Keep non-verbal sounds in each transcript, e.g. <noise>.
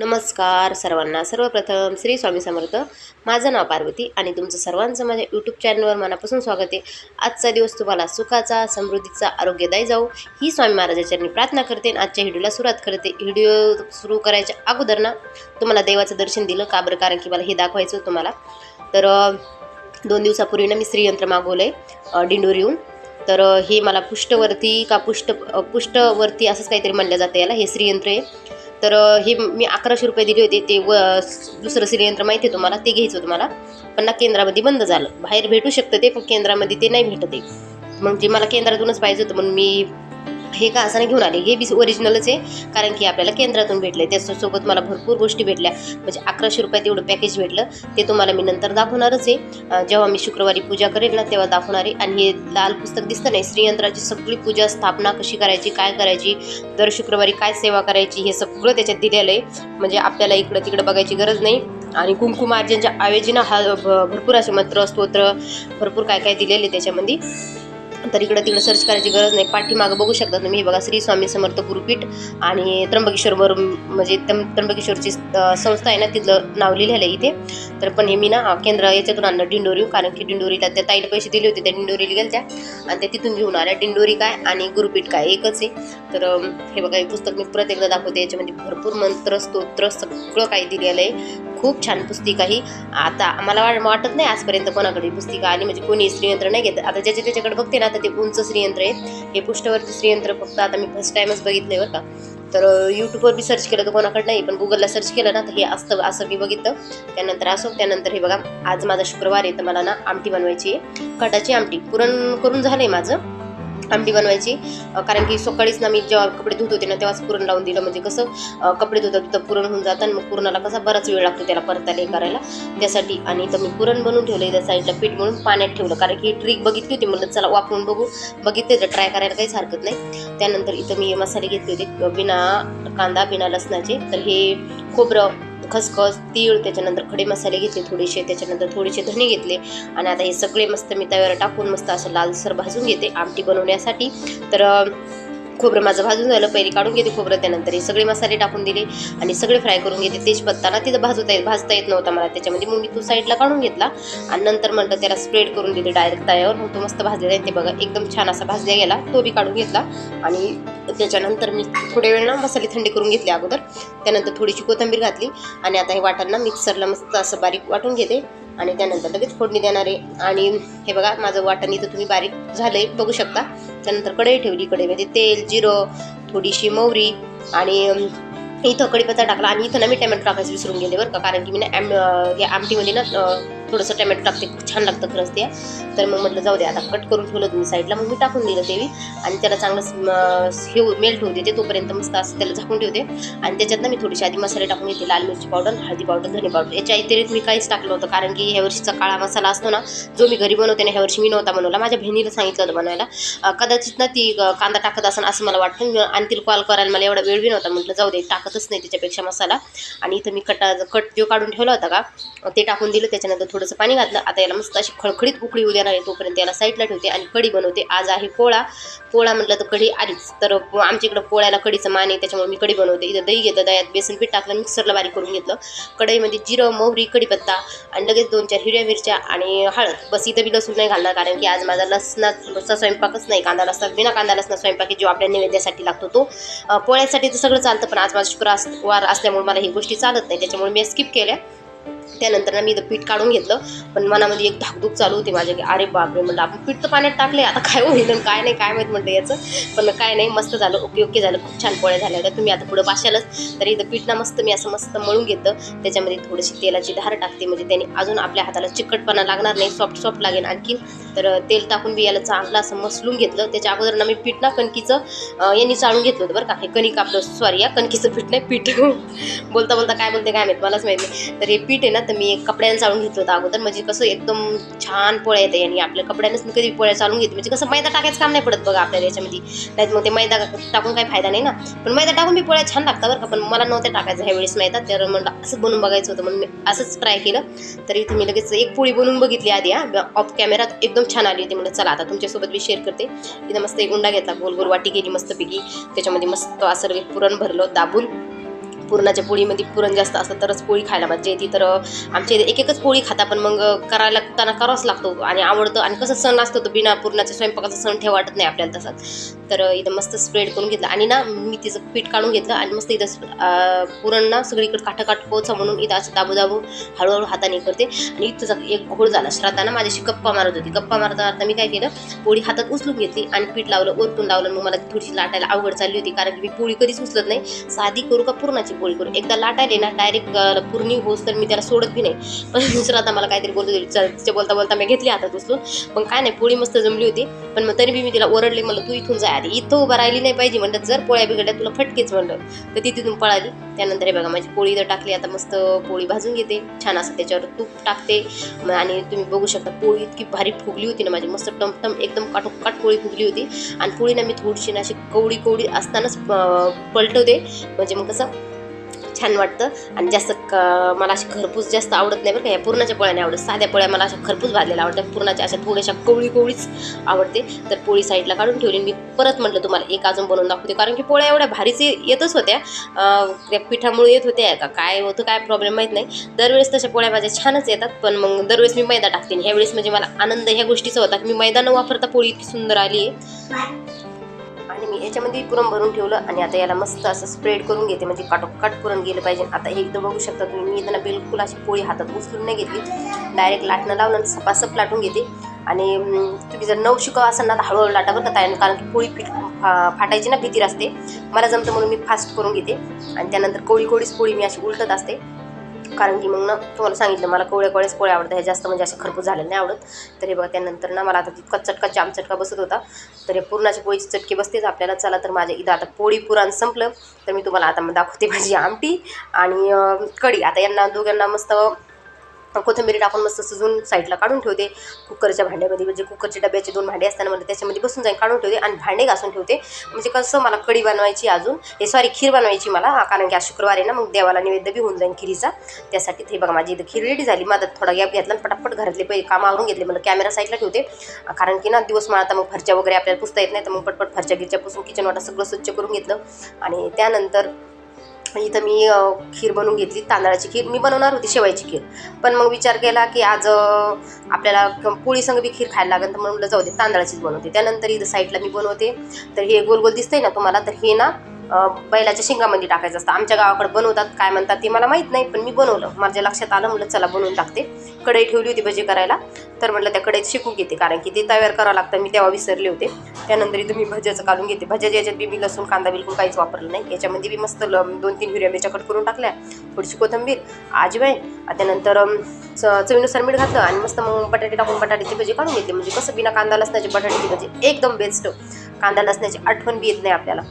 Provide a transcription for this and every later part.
नमस्कार सर्वांना. सर्वप्रथम श्री स्वामी समर्थ. माझं नाव पार्वती आणि तुमचं सर्वांचं माझ्या यूट्यूब चॅनलवर मनापासून स्वागत आहे. आजचा दिवस तुम्हाला सुखाचा समृद्धीचा आरोग्यदायी जाऊ ही स्वामी महाराजांनी प्रार्थना करते आणि आजच्या व्हिडिओला सुरुवात करते. व्हिडिओ सुरू करायच्या अगोदर ना तुम्हाला देवाचं दर्शन दिलं का बरं? कारण की मला हे दाखवायचं तुम्हाला तर दोन दिवसापूर्वी ना मी श्रीयंत्र मागवलं आहे डिंडोरीहून तर हे मला पुष्टवरती का पुष्ट अं, पुष्टवरती असंच काहीतरी म्हणलं जातं याला. हे श्रीयंत्र आहे. तर हे मी अकराशे रुपये दिले होते. ते व दुसरं श्रीयंत्र माहिती आहे तुम्हाला? ते घ्यायचं होतं मला. पण ना केंद्रामध्ये बंद झालं. बाहेर भेटू शकतं ते पण केंद्रामध्ये ते नाही भेटत आहे. मग जे मला केंद्रातूनच पाहिजे होतं म्हणून मी हे का असं घेऊन आले. हे बी ओरिजिनलच आहे. कारण की आपल्याला केंद्रातून भेटले. त्याच्यासोबत मला भरपूर गोष्टी भेटल्या. म्हणजे अकराशे रुपयात एवढं पॅकेज भेटलं. ते तुम्हाला मी नंतर दाखवणारच आहे. जेव्हा मी शुक्रवारी पूजा करेल ना तेव्हा दाखवणार आहे. आणि हे लाल पुस्तक दिसतं नाही. श्रीयंत्राची सगळी पूजा स्थापना कशी करायची काय करायची दर शुक्रवारी काय सेवा करायची हे सगळं त्याच्यात दिलेलं आहे. म्हणजे आपल्याला इकडं तिकडं बघायची गरज नाही. आणि कुंकुमार्जनच्या आयोजना हा भ- भरपूर असे मंत्र स्तोत्र भरपूर काय काय दिलेले त्याच्यामध्ये. तर इकडं तिकडं सर्च करायची गरज नाही. पाठीमागं बघू शकता तुम्ही. हे बघा श्री स्वामी समर्थ गुरुपीठ आणि त्र्यंबकेश्वरवर म्हणजे त्र्यंबकेश्वरची संस्था आहे ना तिथलं नाव लिहिलेलं आहे इथे. तर पण हे मी ना केंद्र याच्यातून आणलं डिंडोरी कारण की डिंडोरीला त्या ताईला पैसे दिले होते त्या डिंडोरीला गेल्या त्या आणि त्या तिथून घेऊन आल्या. डिंडोरी काय आणि गुरुपीठ काय एकच आहे. तर हे बघा हे पुस्तक मी परत एकदा दाखवते. याच्यामध्ये भरपूर मंत्र स्तोत्र सगळं काही दिलेलं आहे. खूप छान पुस्तिका ही. आता मला वाट वाटत नाही आजपर्यंत कोणाकडे पुस्तिका आली. म्हणजे कोणी श्रीयंत्र नाही घेत. आता ज्याच्या त्याच्याकडे बघते ना आता ते उंच श्रीयंत्र आहे. हे पुष्ठवरती श्रीयंत्र फक्त आता मी फर्स्ट टाइमच बघितलं बरं का. तर यूट्यूबवर बी सर्च केलं तर कोणाकडे नाही पण गुगलला सर्च केलं ना तर हे असतं असं मी बघितलं. त्यानंतर असो त्यानंतर हे बघा आज माझा शुक्रवार आहे तर मला ना आमटी बनवायची आहे. कटाची आमटी. पुरण करून झालं आहे माझं. आमटी बनवायची. कारण की सकाळीच ना मी जेव्हा कपडे धुत होते ना तेव्हाच पुरण लावून दिलं. म्हणजे कसं कपडे धुता धुता पुरण होऊन जातं आणि मग पुरणाला कसा बराच वेळ लागतो त्याला परतायला करायला. त्यासाठी आणि तर मी पुरण बनवून ठेवलं त्या साईडला पीठ म्हणून पाण्यात ठेवलं. कारण की ट्रिक बघितली होती म्हणलं चला वापरून बघू. बघितले तर ट्राय करायला काहीच हरकत नाही. त्यानंतर इथं मी मसाले घेतले होते बिना कांदा बिना लसणाचे. तर हे खोबरं खसखस तीळ त्याच्यानंतर खडे मसाले घेतले थोडेसे त्याच्यानंतर थोडेसे धणे घेतले. आणि आता हे सगळे मस्त मी तव्यावर टाकून मस्त असं लालसर भाजून घेते आमटी बनवण्यासाठी. तर खोबरं माझं भाजून झालं पहिले काढून घेते खोबरं त्यानंतर हे सगळे मसाले टाकून दिले आणि सगळे फ्राय करून घेते. तेजपत्ता ना तिथं भाजता येत भाजता येत नव्हता मला. त्याच्यामध्ये मग मी तो साईडला काढून घेतला आणि नंतर म्हटलं त्याला स्प्रेड करून दिले डायरेक्ट तयावर मग तो मस्त भाजलेला आहे. ते बघा एकदम छान असा भाजला गेला. तो बी काढून घेतला आणि त्याच्यानंतर मी थोड्या वेळ ना मसाले थंडी करून घेतले अगोदर. त्यानंतर थोडीशी कोथिंबीर घातली आणि आता हे वाटांना मिक्सरला मस्त असं बारीक वाटून घेते आणि त्यानंतर लगेच फोडणी देणार आहे. आणि हे बघा माझं वाटण इथं तुम्ही बारीक झालं आहे बघू शकता. त्यानंतर कढई ठेवली कढईमध्ये तेल जिरं थोडीशी मोहरी आणि इथं कढीपत्ता टाकला आणि इथं ना मी टमॅटो टाकायचं विसरून गेले बरं का. कारण की मी ना आम हे आमटीमध्ये ना थोडंसं टमॅटो टाकते छान लागतं खरंच ते. तर मग म्हटलं जाऊ दे आता कट करून ठेवलं तुम्ही साईडला मग मी टाकून दिलं तेवी आणि त्याला चांगलं हे मेल्ट होऊ देते तोपर्यंत मस्त असं त्याला झाकून ठेवते. आणि त्याच्यात ना मी थोडीशी आधी मसाले टाकून घेते. लाल मिरची पावडर हळदी पावडर धने पावडर याच्या व्यतिरिक्त मी काहीच टाकलं होतं कारण की ह्या वर्षीचा काळा मसाला असतो ना जो मी घरी बनवते ना ह्या वर्षी मी नव्हता बनवला. माझ्या बहिणीला सांगितलं होतं बनवायला. कदाचित ना ती कांदा टाकत असं असं मला वाटतं. मी- आणि तिला कॉल करायला मला एवढा वेळ बी नव्हता. म्हटलं जाऊ दे टाकतच नाही त्याच्यापेक्षा मसाला. आणि इथं मी कटा कट जो काढून ठेवला होता का ते टाकून दिलं. त्याच्यानंतर थोडंसं पाणी घातलं. आता याला मस्त अशी खळखळीत उकळी उद्या नाही आहे तोपर्यंत याला साईडला ठेवते आणि कढी बनवते. आज आहे पोळा. पोळा म्हटलं तर कढी आलीच तर आमच्या इकडं पोळ्याला कढीचं मान आहे त्याच्यामुळे मी कढी बनवते. इथं दही घेतलं दह्यात बेसन पीठ टाकलं मिक्सरला बारीक करून घेतलं. कढईमध्ये जिरं मोहरी कढीपत्ता आणि लगेच दोन चार हिरव्या मिरच्या आणि हळद. बस इथं बी लसूण नाही घालणार कारण की आज माझा लसणाचा स्वयंपाकच नाही. कांदा लसणा बिना कांदा लसणा स्वयंपाक जो आपल्या नैवेद्यासाठी लागतो तो. पोळ्यासाठी तर सगळं चालतं पण आज माझा शुक्रवार असल्यामुळे मला ही गोष्टी चालत नाही. त्याच्यामुळे मी स्किप केल्या. त्यानंतर ना मी इथं पीठ काढून घेतलं. पण मनामध्ये एक धाकधूक चालू होती माझ्या की अरे बापरे! म्हणलं आपण पीठ तर पाण्यात टाकले आता काय होईल काय नाही काय माहीत? म्हटलं याचं. पण काय नाही मस्त झालं ओके ओके झालं. खूप छान पोळ्या झाल्या होत्या. तुम्ही आता पुढं पाशालच तर इथं पीठ ना मस्त मी असं मस्त मळून घेतं त्याच्यामध्ये थोडीशी तेलाची धार टाकते म्हणजे त्याने अजून आपल्या हाताला चिकटपणा लागणार नाही सॉफ्ट सॉफ्ट लागेल आणखीन. तर तेल टाकून बी याला चांगलं असं मसलून घेतलं. त्याच्या अगोदर ना मी पीठ ना कणकीचं यांनी चाळून घेतलं होतं बरं का. हे कणिक आपलं सॉरी या कणकीचं पीठ नाही पीठ. <laughs> बोलता बोलता काय बोलते काय माहीत मलाच माहिती तर हे पीठ आहे ना तर मी कपड्यानं चालून घेतलं होतं अगोदर. म्हणजे कसं एकदम छान पोळ्या येते आणि आपल्या कपड्यानंच मी कधी पोळ्या चालून घेते म्हणजे कसं मैदा टाकायचं काम नाही पडत बघा आपल्याला याच्यामध्ये. नाहीत मग ते मैदा टाकून काही फायदा नाही ना. पण मैदा टाकून मी पोळ्या छान लागतात बरं का. पण मला नव्हत्या टाकायचं ह्या वेळेस मैदा. तर म्हणलं असंच बनवून बघायचं होतं. म्हणून मी असंच ट्राय केलं. तर इथे मी लगेच एक पोळी बनवून बघितली आधी हा. ऑफ कॅमेरात एकदम छान आली होती. म्हणलं चला आता तुमच्यासोबत मी शेअर करते. इथं मस्त एक गुंडा घेतला. गोल गोल वाटी केली मस्तपैकी. त्याच्यामध्ये मस्त असं पुरण भरलं. दाबून. पुरणाच्या पोळीमध्ये पुरण जास्त असतं तरच पोळी खायला पाहिजे. ती तर आमच्या इथे एक एकच पोळी खाता पण मग करायला त्यांना करावाच लागतो. आणि आवडतं आणि कसं सण असतो तो बिना पुरणाच्या स्वयंपाकाचा सण ठेवा वाटत नाही आपल्याला तसाच. तर इथं मस्त स्प्रेड करून घेतलं. आणि ना मी तिचं पीठ काढून घेतलं आणि मस्त इथं पुरण ना सगळीकडे काठाकाठ पोचा म्हणून इथं असं दाबू दाबू हळूहळू हाताने करते. आणि इथं एक घोळ झाला. श्राद्धाना माझ्याशी गप्पा मारत होती. गप्पा मारता मारता मी काय केलं पोळी हातात उचलून घेतली आणि पीठ लावलं ओरतून लावलं मग मला थोडीशी लाटायला अवघड चालली होती. कारण की मी पोळी कधीच उचलत नाही. साधी करू का पुरणाची पोळी करू एकदा लाटायले ना डायरेक्ट पूर्णी होस तर मी त्याला सोडत बी नाही. पण श्राद्धा मला काहीतरी बोलत तिच्या बोलता बोलता मी घेतली हातात उचलून. पण काय नाही पोळी मस्त जमली होती. पण मग तरी बी मी तिला ओरडले म्हणलं तू इथून जाय आधी. इथं उभं राहिली नाही पाहिजे म्हणलं जर पोळ्या बिघडल्या तुला फटकेच म्हणलं. तर ती तिथून पळाली. त्यानंतर हे बघा माझी पोळी इथं टाकली. आता मस्त पोळी भाजून घेते. छान असं त्याच्यावर तूप टाकते. आणि तुम्ही बघू शकता पोळी इतकी भारी फुगली होती ना माझी. मस्त टमटम एकदम काटोकाट पोळी फुगली होती. आणि पोळी ना मी थोडीशी ना अशी कवडी कवडी असतानाच पलटवते. म्हणजे मग कसं छान वाटतं. आणि जास्त क मला अशी खरपूस जास्त आवडत नाही बरं का. या पुरणाच्या पोळ्या नाही आवडत. साध्या पोळ्या मला अशा खरपूस भाजलेल्या आवडतात. पुरणाच्या अशा थोड्याशा कोवळी कोवळीच आवडते. तर पोळी साईडला काढून ठेवली मी परत म्हटलं तुम्हाला एक अजून बनवून दाखवते. कारण की पोळ्या एवढ्या भारीच येतच होत्या. त्या पिठामुळे येत होत्या. का काय होतं काय प्रॉब्लेम माहीत नाही. दरवेळेस तशा पोळ्या माझ्या छानच येतात. पण मग दरवेळेस मी मैदा टाकते. ह्यावेळेस म्हणजे मला आनंद ह्या गोष्टीचा होता की मी मैदा न वापरता पोळी इतकी सुंदर आली आहे आणि मी ह्याच्यामध्ये पुरण भरून ठेवलं आणि आता याला मस्त असं स्प्रेड करून घेते. म्हणजे काटोकाट पुरण गेलं पाहिजे. आता हे एकदम बघू शकता तुम्ही. मी त्यांना बिलकुल अशी पोळी हातात उचलून नाही घेतली. डायरेक्ट लाटणं लावलं आणि सपासप लाटून घेते. आणि तुम्ही जर नऊ शिकाव असाल ना तर हळूहळू लाटा बरं का कारण की पोळी पीठ फा- फाटायची ना भीती असते. मला जमतं म्हणून मी फास्ट करून घेते. आणि त्यानंतर कोळी कोळीच पोळी मी अशी उलटत असते. कारण की मग ना तुम्हाला सांगितलं मला कोवळ्या कोवळ्याच पोळ्या आवडतात. हे जास्त म्हणजे असे खरपूस झालेले नाही आवडत. तर हे बघा त्यानंतर ना मला आता तितका चटका जाम चटका बसत होता. तर हे पूर्णाच्या पोळीची चटकी बसतेच आपल्याला. चला तर माझ्या इथं आता पोळी पुराण संपलं. तर मी तुम्हाला आता मग दाखवते माझी आमटी आणि कढी. आता यांना दोघांना मस्त कोथिंबीर टाकून मस्त सजून साईडला काढून ठेवते. कुकरच्या भांड्यामध्ये म्हणजे कुकरच्या डब्याचे दोन भांडे असताना मला त्याच्यामध्ये बसून जाईन काढून ठेवते आणि भांडे घासून ठेवते. म्हणजे कसं मला कढी बनवायची अजून हे सॉरी खीर बनवायची मला कारण की आज शुक्रवार आहे ना मग देवाला नैवेद्य बी होऊन जाईन खिरीचा. त्यासाठी ते बघा माझी इथं खीर रेडी झाली. माझा थोडा गॅप घेतला आणि पटापट घरातले पहिले कामावरून घेतले. मला कॅमेरा साईडला ठेवते. कारण की ना दिवस मला आता मग फरच्या वगैरे आपल्याला पुसता येत नाही तर मग पटपट फरच्या गिरच्या पुसून किचन वाटा सगळं स्वच्छ करून घेतलं. आणि त्यानंतर इथं मी खीर बनवून घेतली तांदळाची खीर. मी बनवणार होती शेवायची खीर. पण मग विचार केला की आज आपल्याला पोळीसंग पोळी बी खीर खायला लागेल तर म्हणून जाऊ दे तांदळाचीच बनवते. त्यानंतर इथं साईडला मी बनवते. तर हे गोल गोल दिसतंय ना तुम्हाला तर हे ना बैलाच्या शिंगामध्ये टाकायचं असतं. आमच्या गावाकडे बनवतात काय म्हणतात ते मला माहीत नाही पण मी बनवलं. माझ्या लक्षात आलं म्हणलं चला बनवून टाकते. कढई ठेवली होती भजी करायला. तर म्हटलं त्या कढईत शिकून घेते कारण की ते तयार करावं लागतं. मी तेव्हा विसरले होते. त्यानंतर इथं मी भज्याचं काढून घेते. भज्याच्या याच्यात बी मी लसूण कांदा बिलकुल काहीच वापरलं नाही. याच्यामध्ये बी मस्त ल दोन तीन हिरव्या मिरच्या कट करून टाकल्या. थोडीशी कोथिंबीर आजीबाई त्यानंतर च- चवीनुसार मीठ घातलं आणि मस्त मग बटाटे टाकून बटाट्याची भजी काढून घेतली. म्हणजे कसं बिना कांदा लसणाची बटाट्याची भजी एकदम बेस्ट कांदा लसणाची आठवण बी येत नाही आपल्याला.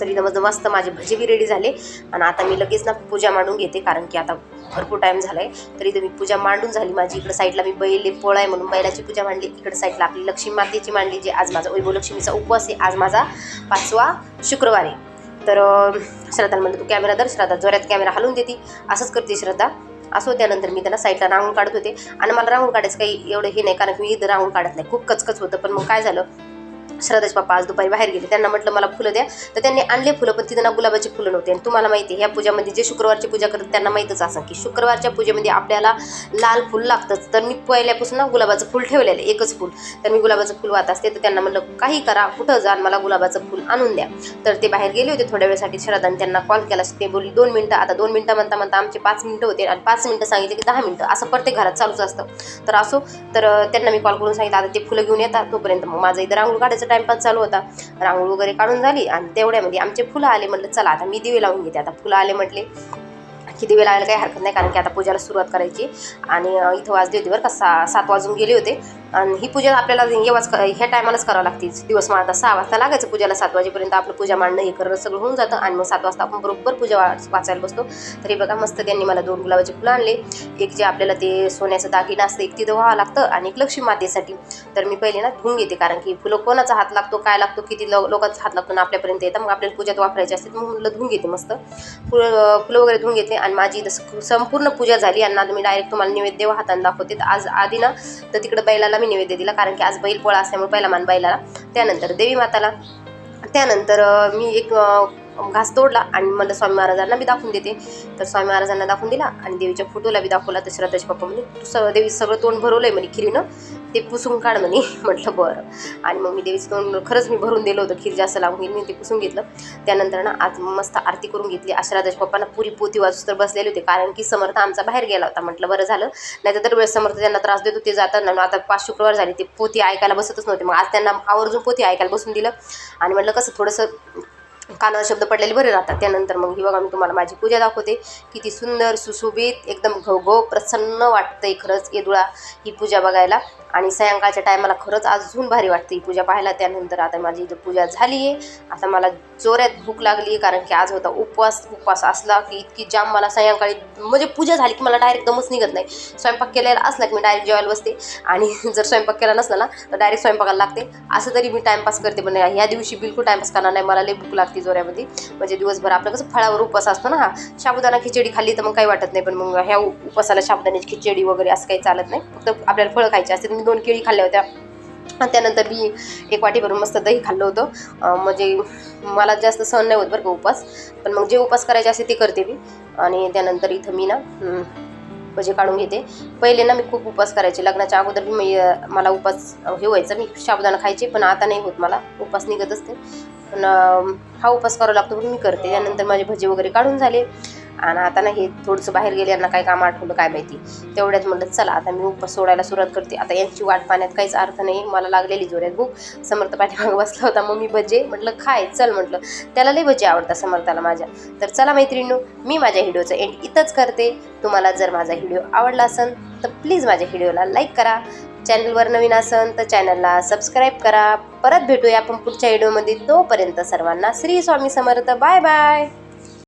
तरी इथं मस्त माझे भजी बी रेडी झाले. आणि आता मी लगेच ना पूजा मांडून घेते कारण की आता भरपूर टाईम झाला आहे तर मी पूजा मांडून झाली माझी. इकडं साईडला मी बैल पोळा आहे म्हणून बैलाची पूजा मांडली. इकडं साईडला आपली लक्ष्मी मातेची मांडली जी आज माझा वैभव लक्ष्मीचा उपवास आहे. आज माझा पाचवा शुक्रवार आहे. तर श्रद्धा म्हणलं तू कॅमेरा दर श्रद्धा जोऱ्यात कॅमेरा हलवून देते. असंच करते श्रद्धा. असो त्यानंतर मी त्यांना साईडला रांगून काढत होते. आणि मला रांगोळ काढायचं काही एवढं हे नाही कारण की मी इथं रांगोळ काढत नाही. खूप कचकच होतं. पण मग काय झालं? श्रद्धाचे पप्पा आज दुपारी बाहेर गेले. त्यांना म्हटलं मला फुलं द्या. तर त्यांनी आणले फुलं पण तिथं ना गुलाबाची फुलं नव्हती. आणि तुम्हाला माहिती आहे ह्या पूजामध्ये जे शुक्रवारची पूजा करतात त्यांना माहीतच असं की शुक्रवारच्या पूजेमध्ये आपल्याला लाल फुल लागतंच तर मी पहिल्यापासून ना गुलाबाचं फुल ठेवलेलं एकच फुल. तर मी गुलाबाचं फुल वाहत असते तर त्यांना म्हटलं काही करा कुठं जा मला गुलाबाचं फुल आणून द्या. तर ते बाहेर गेले होते थोड्या वेळासाठी. श्रद्धाने त्यांना कॉल केला ते बोलली दोन मिनटं आता दोन मिनटं म्हणता म्हणता आमचे पाच मिनटं होते आणि पाच मिनटं सांगितले की दहा मिनटं. असं प्रत्येक घरात चालूच असतं. तर असो तर त्यांना मी कॉल करून सांगितलं आता ते फुलं घेऊन येतात तोपर्यंत मग माझा इथं रांगोळ काढायचा टाइमपास चालू होता. रांगोळ वगैरे काढून झाली आणि तेवढ्यामध्ये आमचे फुलं आले म्हटलं चला आता मी दिवे लावून घेते. आता फुलं आले म्हटले की दिवे लावायला काही हरकत नाही कारण की आता पूजाला सुरुवात करायची. आणि इथं वाजले होते बरं का सा सात वाजून गेले होते. आणि ही पूजा आपल्याला येवाच ह्या टायमालाच करावं लागते. दिवस माळता सहा वाजता लागायचं पूजाला सात वाजेपर्यंत आपलं पूजा मांडणं हे करणं सगळं होऊन जातं आणि मग सात वाजता आपण बरोबर पूजा वाचायला बसतो. तरी बघा मस्त त्यांनी मला दोन गुलाबाचे फुलं आणले. एक जे आपल्याला ते सोन्याचं दागिनं असतं एक तिथं व्हावं लागतं आणि एक लक्ष्मी मातेसाठी. तर मी पहिले ना धुवून घेते कारण की फुलं कोणाचा हात लागतो काय लागतो किती लोकांचा हात लागतो ना आपल्यापर्यंत येतं. मग आपल्याला पूजात वापरायचे असते मग मुलं धुवून घेते मस्त. फुलं फुलं वगैरे धुवून घेते आणि माझी इथं संपूर्ण पूजा झाली आणि आता मी डायरेक्ट तुम्हाला नैवेद्य हाताने दाखवते. आज आधी ना तर तिकडं बैलाला मी नैवेद्य दिला कारण की आज बैल पोळा असल्यामुळे पहिला मान बैलाला. त्यानंतर देवी माताला. त्यानंतर मी एक घास तोडला आणि मला स्वामी महाराजांना बी दाखवून देते. तर स्वामी महाराजांना दाखवून दिला आणि देवीच्या फोटोला बी दाखवला. तर श्रद्धाचे पप्पा म्हणे तू स देवी सगळं तोंड भरवलंय म्हणे खिरीनं. ते पुसून काढ म्हणे. <laughs> म्हटलं बरं. आणि मग मी देवीचं तोंड खरंच मी भरून दिलं होतं. खीर जास्त लागून गेली मी ते पुसून घेतलं. त्यानंतर ना आज मस्त आरती करून घेतली. आश्रादाच्या पप्पांना पुरी पोती वाजूस तर बसलेले होते. कारण की समर्थ आमचा बाहेर गेला होता. म्हटलं बरं झालं. नाही तर वेळेस समर्थ त्यांना त्रास देतो ते जातात ना. आता पाच शुक्रवार झाले. ते पोती ऐकायला बसतच नव्हते. मग आज त्यांना आवर्जून पोती ऐकायला बसून दिलं. आणि म्हटलं कसं थोडंसं कानावर शब्द पडलेले बरे राहतात. त्यानंतर मग ही बघा मी तुम्हाला माझी पूजा दाखवते. किती सुंदर सुशोभित एकदम घवघव प्रसन्न वाटतंय खरंच येदुळा ही पूजा बघायला. आणि सायंकाळच्या टायमाला खरंच अजून भारी वाटते ही पूजा पाहायला. त्यानंतर आता माझी इथं पूजा झाली आहे आता मला जोऱ्यात भूक लागली आहे कारण की आज होता उपवास. उपवास असला की इतकी जाम मला सायंकाळी म्हणजे पूजा झाली की मला डायरेक्ट दमच निघत नाही. स्वयंपाक केलेला असला की मी डायरेक्ट जेवायला बसते. आणि <laughs> जर स्वयंपाक केला नसला ना तर डायरेक्ट स्वयंपाकाला लागते. असं तरी मी टाईमपास करते पण ह्या दिवशी बिलकुल टाईमपास करणार नाही. मला लई भूक लागते. जोऱ्यामध्ये. म्हणजे दिवसभर आपलं कसं फळावर उपवास असतो ना हा. साबुदाणा खिचडी खाल्ली तर मग काही वाटत नाही पण मग ह्या उपासाला उपवासाला साबुदाण्याची खिचडी वगैरे असं काही चालत नाही. फक्त आपल्याला फळं खायची असते. मी दोन केळी खाल्ल्या होत्या. त्यानंतर मी एक वाटी भरून मस्त दही खाल्लं होतं. म्हणजे मला जास्त सहन नाही होत बरं का उपवास. पण मग जे उपवास करायचे असते ते करते मी. आणि त्यानंतर इथं मी ना भजे काढून घेते. पहिले ना मी खूप उपवास करायचे. लग्नाच्या अगोदर मी मला उपवास हे व्हायचं मी साबुदाणा खायचे पण आता नाही होत मला. उपवास निघत असते. पण हा उपास करावा लागतो म्हणून मी करते. त्यानंतर माझे भजे वगैरे काढून झाले. आणि आता ना हे थोडंसं बाहेर गेले यांना काय काम आठवलं काय माहिती. तेवढ्यात म्हटलं चला आता मी उपास सोडायला सुरुवात करते. आता यांची वाट पाण्यात काहीच अर्थ नाही. मला लागलेली जोऱ्यात भूक. समर्थ पाठीमागं बसला होता. मग मी भजे? म्हटलं खाय चल म्हटलं. त्याला लई भजे आवडतात समर्थाला माझ्या. तर चला मैत्रिणू मी माझ्या व्हिडिओचं एंड इथंच करते. तुम्हाला जर माझा व्हिडिओ आवडला असेल तर प्लीज माझ्या व्हिडिओला लाईक करा. चॅनलवर नवीन असेल तर चॅनलला सबस्क्राईब करा. परत भेटूया आपण पुढच्या व्हिडिओमध्ये. तोपर्यंत सर्वांना श्री स्वामी समर्थ. Bye bye.